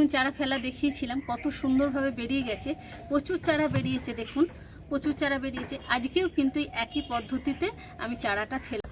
দেখুন, চারা ফেলা দেখিয়েছিলাম, কত সুন্দরভাবে বেরিয়ে গেছে। প্রচুর চারা বেরিয়েছে, দেখুন, প্রচুর চারা বেরিয়েছে। আজকেও কিন্তু একই পদ্ধতিতে আমি চারাটা ফেলা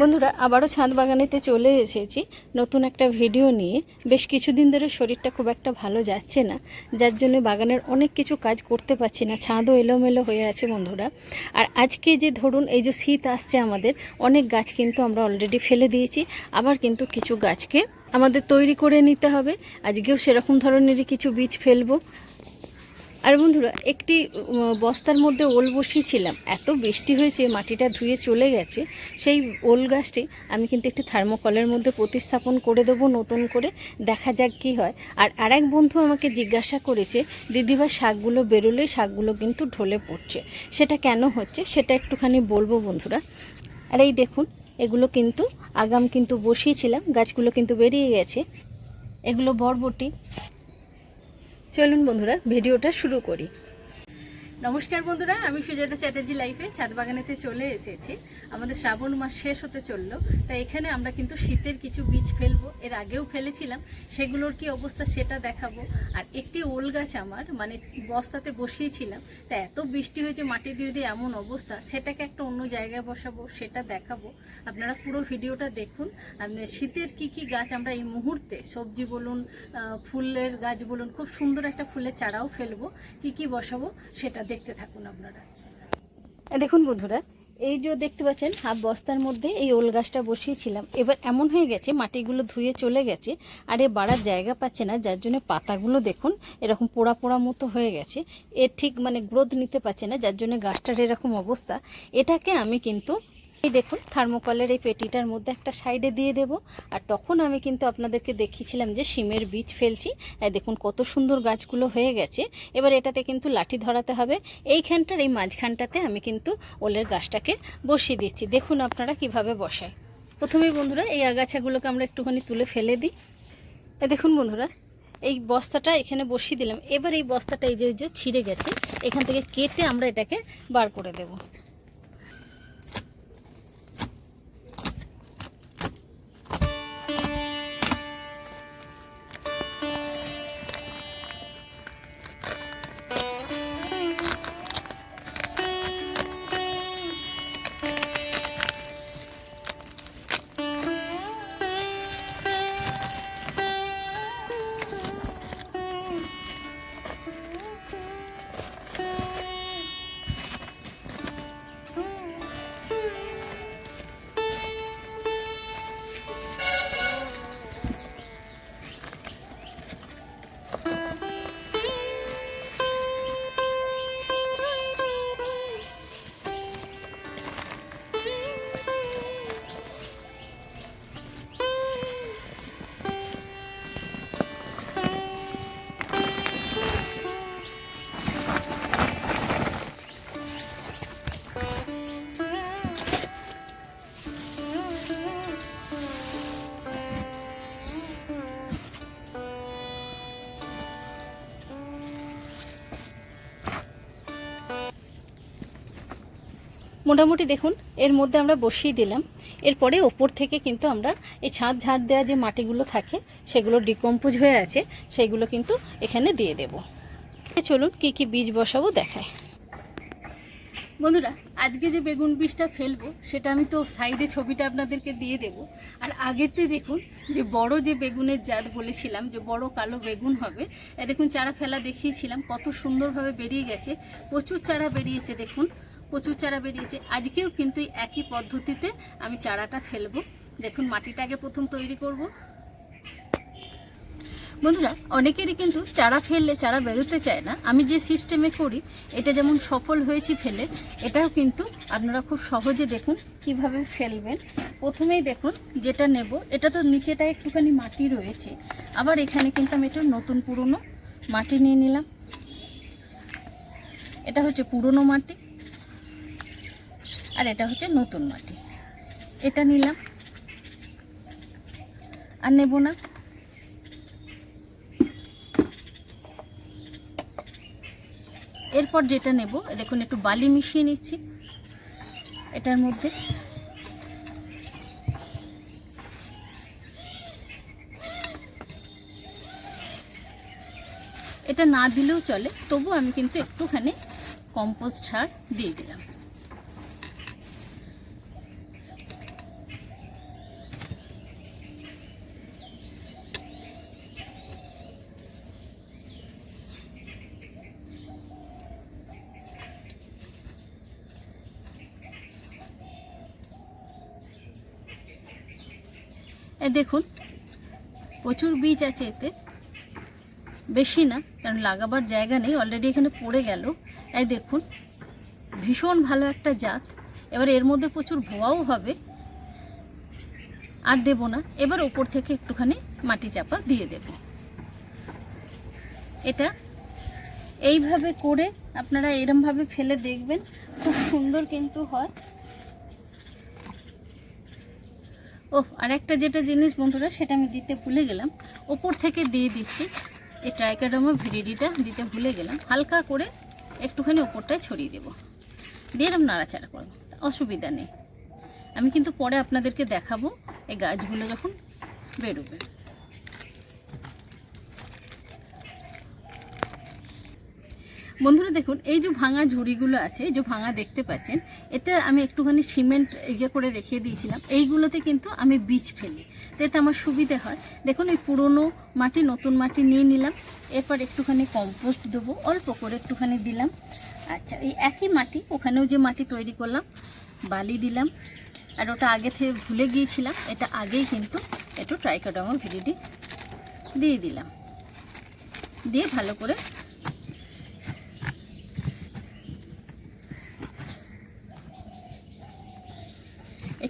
বন্ধুরা, আবারও ছাদ বাগানেতে চলে এসেছি নতুন একটা ভিডিও নিয়ে। বেশ কিছুদিন ধরে শরীরটা খুব একটা ভালো যাচ্ছে না, যার জন্য বাগানের অনেক কিছু কাজ করতে পারছি না। ছাদও এলোমেলো হয়ে আছে বন্ধুরা। আর আজকে যে ধরুন, এই যে শীত আসছে আমাদের, অনেক গাছ কিন্তু আমরা অলরেডি ফেলে দিয়েছি। আবার কিন্তু কিছু গাছকে আমাদের তৈরি করে নিতে হবে। আজকেও সেরকম ধরনেরই কিছু বীজ ফেলব। আর বন্ধুরা, একটি বস্তার মধ্যে ওল বসিয়েছিলাম। এত বৃষ্টি হয়েছে, মাটিটা ধুয়ে চলে গেছে। সেই ওল গাছটি আমি কিন্তু একটি থার্মোকলের মধ্যে প্রতিস্থাপন করে দেবো নতুন করে। দেখা যাক কি হয়। আর আরেক বন্ধু আমাকে জিজ্ঞাসা করেছে, দিদিভাই, শাকগুলো বেরোলে শাকগুলো কিন্তু ঢলে পড়ছে। সেটা কেন হচ্ছে? সেটা একটুখানি বলব বন্ধুরা। আর এই দেখুন এগুলো কিন্তু আগাম কিন্তু বসিয়েছিলাম, গাছগুলো কিন্তু বেরিয়ে গেছে। এগুলো বরবটি। চলুন বন্ধুরা, ভিডিওটা শুরু করি। নমস্কার বন্ধুরা, আমি সুজাতা চ্যাটার্জি লাইফে ছাদ বাগানেতে চলে এসেছি। আমাদের শ্রাবণ মাস শেষ হতে চলল, তাই এখানে আমরা কিন্তু শীতের কিছু বীজ ফেলব। এর আগেও ফেলেছিলাম, সেগুলোর কি অবস্থা সেটা দেখাবো। আর একটি ওল গাছ আমার মানে বস্তাতে বসিয়েছিলাম, তা এত বৃষ্টি হয়েছে মাটি দিয়ে দিয়ে এমন অবস্থা, সেটাকে একটা অন্য জায়গায় বসাবো, সেটা দেখাবো। আপনারা পুরো ভিডিওটা দেখুন শীতের কি কি গাছ আমরা এই মুহূর্তে, সবজি বলুন ফুলের গাছ বলুন, খুব সুন্দর একটা ফুলের চারাও ফেলব, কি কি বসাবো, সেটা দেখতে থাকুন আপনারা। দেখুন বন্ধুরা, এই যে দেখতে পাচ্ছেন, হাফ বস্তার মধ্যে এই ওল গাছটা বসিয়েছিলাম। এবার এমন হয়ে গেছে, মাটিগুলো ধুয়ে চলে গেছে, আর এ বাড়ার জায়গা পাচ্ছে না, যার জন্য পাতাগুলো দেখুন এরকম পোড়া পোড়া মতো হয়ে গেছে। এর ঠিক মানে গ্রোথ নিতে পারছে না, যার জন্য গাছটার এরকম অবস্থা। এটাকে আমি কিন্তু এই দেখুন থার্মোকলের এই পেটিটার মধ্যে একটা সাইডে দিয়ে দেব। আর তখন আমি কিন্তু আপনাদেরকে দেখিয়েছিলাম যে শিমের বীজ ফেলছি। দেখুন, কত সুন্দর গাছগুলো হয়ে গেছে। এবার এটাতে কিন্তু লাঠি ধরাতে হবে। এইখানটার এই মাঝখানটাতে আমি কিন্তু ওলের গাছটাকে বসিয়ে দিচ্ছি। দেখুন আপনারা কীভাবে বসায়। প্রথমেই বন্ধুরা, এই আগাছাগুলোকে আমরা একটুখানি তুলে ফেলে দিই। দেখুন বন্ধুরা, এই বস্তাটা এখানে বসিয়ে দিলাম। এবার এই বস্তাটা এই যে ছিঁড়ে গেছে, এখান থেকে কেটে আমরা এটাকে বার করে দেবো। মোটামুটি দেখুন, এর মধ্যে আমরা বসিয়ে দিলাম। এরপরে ওপর থেকে কিন্তু আমরা এই ছাদ ঝাড় দেওয়া যে মাটিগুলো থাকে, সেগুলো ডিকম্পোজ হয়ে আছে, সেগুলো কিন্তু এখানে দিয়ে দেব। চলুন কি কি বীজ বসাবো দেখায় বন্ধুরা, আজকে যে বেগুন বীজটা ফেলব, সেটা আমি তো সাইডে ছবিটা আপনাদেরকে দিয়ে দেব। আর আগেতে দেখুন যে বড় যে বেগুনের জাত বলেছিলাম, যে বড় কালো বেগুন হবে দেখুন চারা ফেলা দেখিয়েছিলাম, কত সুন্দরভাবে বেরিয়ে গেছে, প্রচুর চারা বেরিয়েছে দেখুন। প্রচুর চারা বেরিয়েছে। আজকেও কিন্তু একই পদ্ধতিতে আমি চারাটা ফেলব। দেখুন মাটিটা আগে প্রথম তৈরি করব। বন্ধুরা, অনেকেরই কিন্তু চারা ফেললে, চারা বেরোতে চায় না। আমি যে সিস্টেমে করি, এটা যেমন সফল হয়েছি ফেলে, এটাও কিন্তু আপনারা খুব সহজে দেখুন কীভাবে ফেলবেন। প্রথমেই দেখুন যেটা নেব, এটা তো নিচেটা একটুখানি মাটি রয়েছে। আবার এখানে কিন্তু আমি একটু নতুন পুরনো মাটি নিয়ে নিলাম। এটা হচ্ছে পুরনো মাটি। আর এটা হচ্ছে নতুন মাটি। এটা নিলাম। আর নেব না। এরপর যেটা নেব দেখুন একটু বালি মিশিয়ে নিচ্ছি এটার মধ্যে। এটা না দিলেও চলে, তবু আমি কিন্তু একটুখানি কম্পোস্ট সার দিয়ে দিলাম। এ দেখুন, প্রচুর বীজ আছে এতে। বেশি না, কারণ লাগাবার জায়গা নেই অলরেডি এখানে পড়ে গেল। এই দেখুন, ভীষণ ভালো একটা জাত। এবার এর মধ্যে প্রচুর ভোয়াও হবে। আর দেব না, এবার ওপর থেকে একটুখানি মাটি চাপা দিয়ে দেব। এটা এইভাবে করে আপনারা এরমভাবে ফেলে দেখবেন, খুব সুন্দর কিন্তু হয়। ও আর একটা যেটা জিনিস বন্ধুরা, সেটা আমি দিতে ভুলে গেলাম। ওপর থেকে দিয়ে দিচ্ছি। এই ট্রাইকাডামা ভিডিডিটা দিতে ভুলে গেলাম। হালকা করে একটুখানি ওপরটায় ছড়িয়ে দেবো। দিয়ে এরম নাড়াচাড়া করব। অসুবিধা নেই। আমি কিন্তু পরে আপনাদেরকে দেখাবো এই গাছগুলো যখন বেরোবে। বন্ধুরা দেখুন, এই যে ভাঙা ঝুড়িগুলো আছে, এই যে ভাঙা দেখতে পাচ্ছেন এতে আমি একটুখানি সিমেন্ট ইয়ে করে রেখে দিয়েছিলাম। এইগুলোতে কিন্তু আমি বীজ ফেলি। এতে আমার সুবিধে হয়। দেখুন, এই পুরনো মাটি, নতুন মাটি নিয়ে নিলাম। এরপর একটুখানি কম্পোস্ট দেবো। অল্প করে একটুখানি দিলাম। আচ্ছা এই একই মাটি, ওখানেও যে মাটি তৈরি করলাম, বালি দিলাম। আর ওটা আগে থেকে ভুলে গিয়েছিলাম। এটা আগেই কিন্তু একটু ট্রাইকোডামা ভিডিডি দিয়ে দিলাম। দিয়ে ভালো করে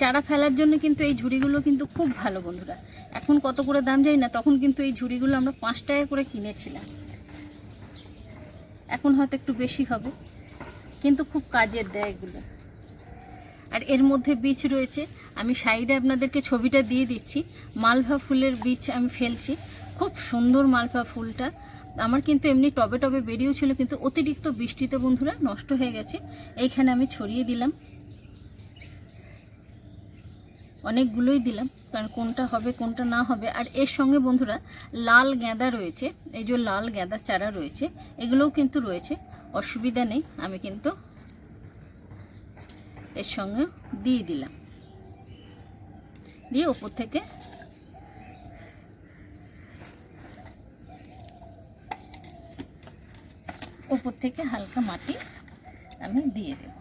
চারা ফেলার জন্য কিন্তু এই ঝুড়িগুলো কিন্তু খুব ভালো বন্ধুরা। এখন কত করে দাম যায় না, তখন কিন্তু এই ঝুড়িগুলো আমরা পাঁচ টাকা করে কিনেছিলাম। এখন হয়তো একটু বেশি হবে, কিন্তু খুব কাজের দেয় এগুলো। আর এর মধ্যে বীজ রয়েছে, আমি সাইডে আপনাদেরকে ছবিটা দিয়ে দিচ্ছি। মালভা ফুলের বীজ আমি ফেলছি, খুব সুন্দর মালভা ফুলটা। আমার কিন্তু এমনি টবে টবে বেরিয়েও ছিল কিন্তু অতিরিক্ত বৃষ্টিতে বন্ধুরা নষ্ট হয়ে গেছে, এইখানে আমি ছড়িয়ে দিলাম। অনেকগুলোই দিলাম, কারণ কোনটা হবে, কোনটা না হবে। আর এর সঙ্গে বন্ধুরা, লাল গাঁদা রয়েছে, এই যে লাল গাঁদা চারা রয়েছে, এগুলোও কিন্তু রয়েছে, অসুবিধা নেই, আমি কিন্তু এর সঙ্গে দিয়ে দিলাম। দিয়ে ওপর থেকে ওপর থেকে হালকা মাটি আমি দিয়ে দেবো।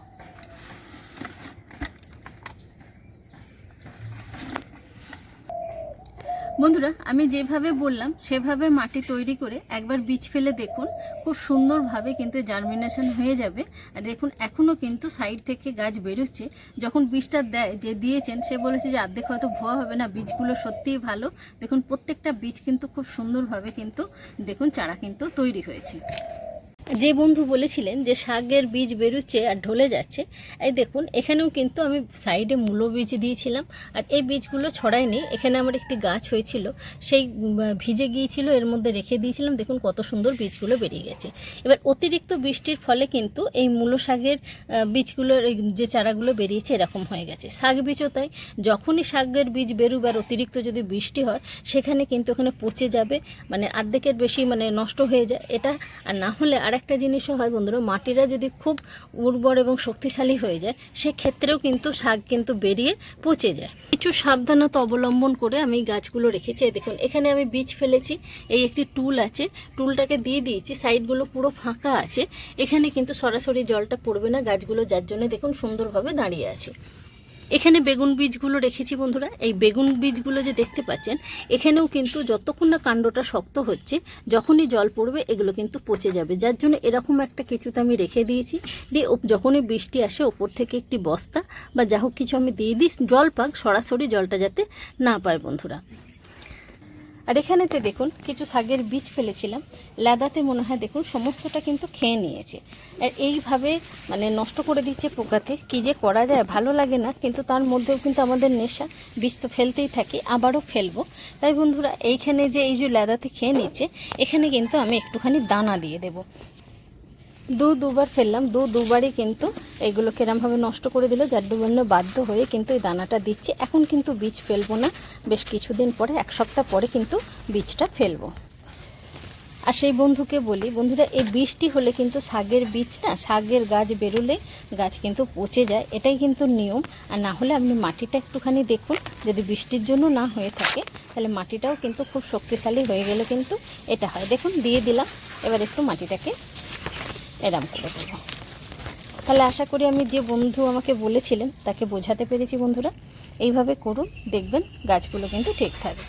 বন্ধুরা, আমি যেভাবে বললাম, সেভাবে মাটি তৈরি করে একবার বীজ ফেলে দেখুন, খুব সুন্দরভাবে কিন্তু জার্মিনেশন হয়ে যাবে। আর দেখুন এখনও কিন্তু সাইড থেকে গাছ বেরোচ্ছে। যখন বীজটা দেয়, যে দিয়েছেন, সে বলেছে যে অর্ধেক হয়তো ভোয়া হবে না, বীজগুলো সত্যিই ভালো। দেখুন, প্রত্যেকটা বীজ কিন্তু খুব সুন্দরভাবে কিন্তু, দেখুন, চারা কিন্তু তৈরি হয়েছে। যে বন্ধু বলেছিলেন যে শাকের বীজ বেরোচ্ছে আর ঢলে যাচ্ছে, এই দেখুন, এখানেও কিন্তু আমি সাইডে মূলো বীজ দিয়েছিলাম, আর এই বীজগুলো ছড়াইনি এখানে আমার একটি গাছ হয়েছিল, সেই ভিজে গিয়েছিল, এর মধ্যে রেখে দিয়েছিলাম, দেখুন কত সুন্দর বীজগুলো বেরিয়ে গেছে। এবার অতিরিক্ত বৃষ্টির ফলে কিন্তু এই মূলো শাকের বীজগুলোর যে চারাগুলো বেরিয়েছে, এরকম হয়ে গেছে। শাক বীজও তাই, যখনই শাকের বীজ বেরোবে আর অতিরিক্ত যদি বৃষ্টি হয়, সেখানে কিন্তু ওখানে পচে যাবে মানে অর্ধেকের বেশি মানে নষ্ট হয়ে যায়, এটা আর না হলে আরেকটা জিনিসও হয় বন্ধুরা, মাটিরা যদি খুব উর্বর এবং শক্তিশালী হয়ে যায়, সেক্ষেত্রেও কিন্তু শাক কিন্তু বেরিয়ে পচে যায়। কিছু সাবধানতা অবলম্বন করে আমি গাছগুলো রেখেছি। দেখুন, এখানে আমি বীজ ফেলেছি, এই একটি টুল আছে, টুলটাকে দিয়ে দিয়েছি, সাইডগুলো পুরো ফাঁকা আছে, এখানে কিন্তু সরাসরি জলটা পড়বে না গাছগুলো, যার জন্য দেখুন সুন্দরভাবে দাঁড়িয়ে আছে। এখানে বেগুন বীজগুলো রেখেছি বন্ধুরা। এই বেগুন বীজগুলো যে দেখতে পাচ্ছেন, এখানেও কিন্তু যতক্ষণ না কাণ্ডটা শক্ত হচ্ছে, যখনই জল পড়বে এগুলো কিন্তু পচে যাবে। যার জন্য এরকম একটা কিছুতে আমি রেখে দিয়েছি। দিয়ে যখনই বৃষ্টি আসে ওপর থেকে একটি বস্তা বা যা হোক কিছু আমি দিয়ে দিই, জল পাক, সরাসরি জলটা যাতে না পায় বন্ধুরা। আর এখানেতে দেখুন, কিছু শাকের বীজ ফেলেছিলাম। লাদাতে মনে হয় দেখুন, সমস্তটা কিন্তু খেয়ে নিয়েছে। আর এইভাবে মানে নষ্ট করে দিচ্ছে পোকাতে, কি যে করা যায়, ভালো লাগে না, কিন্তু তার মধ্যেও কিন্তু আমাদের নেশা। বীজ তো ফেলতেই থাকি, আবারও ফেলব। তাই বন্ধুরা, এইখানে যে এই যে লাদাতে খেয়ে নিচ্ছে, এখানে কিন্তু আমি একটুখানি দানা দিয়ে দেবো। দু দুবার ফেললাম, দু দুবারই কিন্তু এগুলো কেরমভাবে নষ্ট করে দিল যার জন্য বাধ্য হয়ে কিন্তু এই দানাটা দিচ্ছি। এখন কিন্তু বীজ ফেলব না, বেশ কিছুদিন পরে, এক সপ্তাহ পরে কিন্তু বীজটা ফেলব। আর সেই বন্ধুকে বলি, বন্ধুরা, এই বৃষ্টি হলে কিন্তু শাকের বীজ না শাকের গাছ বেরোলে গাছ কিন্তু পচে যায়, এটাই কিন্তু নিয়ম। আর না হলে আপনি মাটিটা একটুখানি দেখুন, যদি বৃষ্টির জন্য না হয়ে থাকে, তাহলে মাটিটাও কিন্তু খুব শক্তিশালী হয়ে গেলে কিন্তু এটা হয়। দেখুন, দিয়ে দিলাম, এবার একটু মাটিটাকে এরাম করে দেবো। তাহলে আশা করি আমি যে বন্ধু আমাকে বলেছিলেন, তাকে বোঝাতে পেরেছি বন্ধুরা। এইভাবে করুন, দেখবেন গাছগুলো কিন্তু ঠিক থাকবে।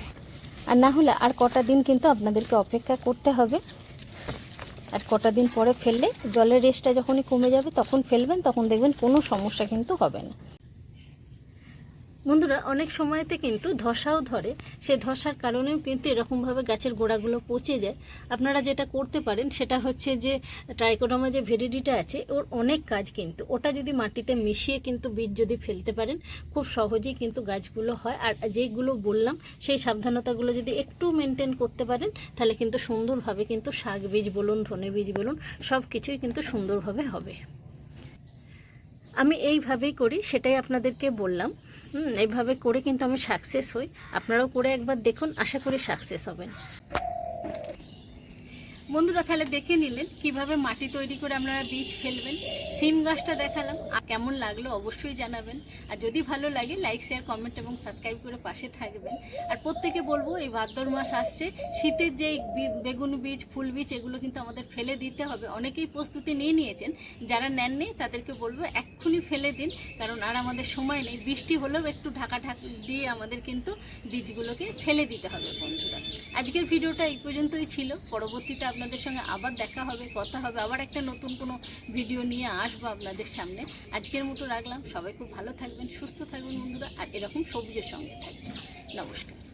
আর না হলে আর কটা দিন কিন্তু আপনাদেরকে অপেক্ষা করতে হবে। আর কটা দিন পরে ফেললে জলের রেসটা যখনই কমে যাবে, তখন ফেলবেন, তখন দেখবেন কোনো সমস্যা কিন্তু হবে না। বন্ধুরা, অনেক সময়তে কিন্তু ধসাও ধরে। সে ধসার কারণেও কিন্তু এরকমভাবে গাছের গোড়াগুলো পচে যায়। আপনারা যেটা করতে পারেন, সেটা হচ্ছে যে ট্রাইকোডামা যে ভেরিডিটা আছে, ওর অনেক কাজ কিন্তু, ওটা যদি মাটিতে মিশিয়ে কিন্তু বীজ যদি ফেলতে পারেন, খুব সহজেই কিন্তু গাছগুলো হয়। আর যেগুলো বললাম, সেই সাবধানতাগুলো যদি একটু মেনটেন করতে পারেন, তাহলে কিন্তু সুন্দরভাবে কিন্তু শাক বীজ বলুন, ধনে বীজ বলুন সব কিছুই কিন্তু সুন্দরভাবে হবে। আমি এইভাবেই করি, সেটাই আপনাদেরকে বললাম। হুম, এইভাবে করে কিন্তু আমি সাকসেস হই। আপনারাও করে একবার দেখুন, আশা করি সাকসেস হবেন। বন্ধুরা, তাহলে দেখে নিলেন কীভাবে মাটি তৈরি করে আপনারা বীজ ফেলবেন। সিম গাছটা দেখালাম, আর কেমন লাগল অবশ্যই জানাবেন। আর যদি ভালো লাগে লাইক শেয়ার কমেন্ট এবং সাবস্ক্রাইব করে পাশে থাকবেন। আর প্রত্যেকে বলব, এই ভাদ্র মাস আসছে, শীতের যে বেগুন বীজ, ফুল বীজ, এগুলো কিন্তু আমাদের ফেলে দিতে হবে। অনেকেই প্রস্তুতি নিয়ে নিয়েছেন, যারা নেননি তাদেরকে বলব এক্ষুনি ফেলে দিন, কারণ আর আমাদের সময় নেই। বৃষ্টি হলেও একটু ঢাকা ঢাক দিয়ে আমাদের কিন্তু বীজগুলোকে ফেলে দিতে হবে বন্ধুরা। আজকের ভিডিওটা এই পর্যন্তই ছিল। পরবর্তীতে আপনাদের সঙ্গে আবার দেখা হবে, কথা হবে, আবার একটা নতুন কোনো ভিডিও নিয়ে আসব আপনাদের সামনে। আজকের মতো রাখলাম। সবাই খুব ভালো থাকবেন, সুস্থ থাকবেন বন্ধুরা, আর এরকম সবজির সঙ্গে থাকবেন। নমস্কার।